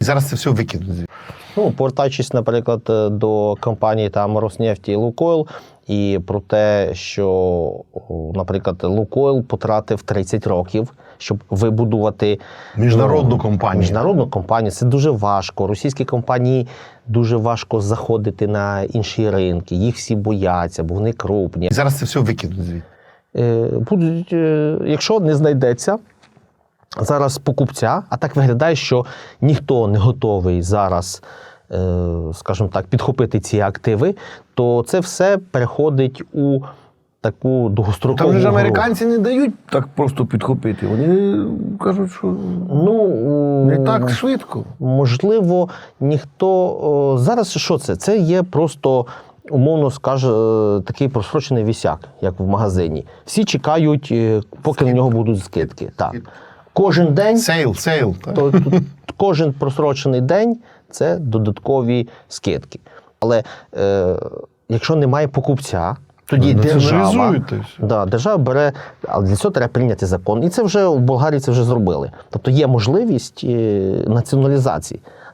І зараз це все викинуть. Ну, повертаючись, наприклад, е, до компанії там Роснефті і Лукойл, і про те, що, наприклад, Лукойл потратив 30 років, щоб вибудувати Міжнародну ну, компанію. Міжнародну компанію це дуже важко. Російські компанії дуже важко заходити на інші ринки. Їх всі бояться, бо вони крупні. І зараз це все викинуть звідти. Е, будуть, якщо не знайдеться зараз покупця, а так виглядає, що ніхто не готовий зараз, е, скажімо так, підхопити ці активи, то це все переходить у таку довгострокову. Там же ж американці не дають. Так просто підхопити. Вони кажуть, що Ну, Не так швидко. Можливо, ніхто зараз що це? Це є просто. Умовно скаже, е, такий просрочений вісяк, як в магазині. Всі чекають, е, поки на нього будуть скидки. Так. Кожен день Сейл, сейл. то, то, кожен просрочений день це додаткові скидки. Але е, якщо немає покупця, тоді держава, і все. да, держава бере, але для цього треба прийняти закон. І це вже в Болгарії це вже зробили. Тобто є можливість е, націоналізації.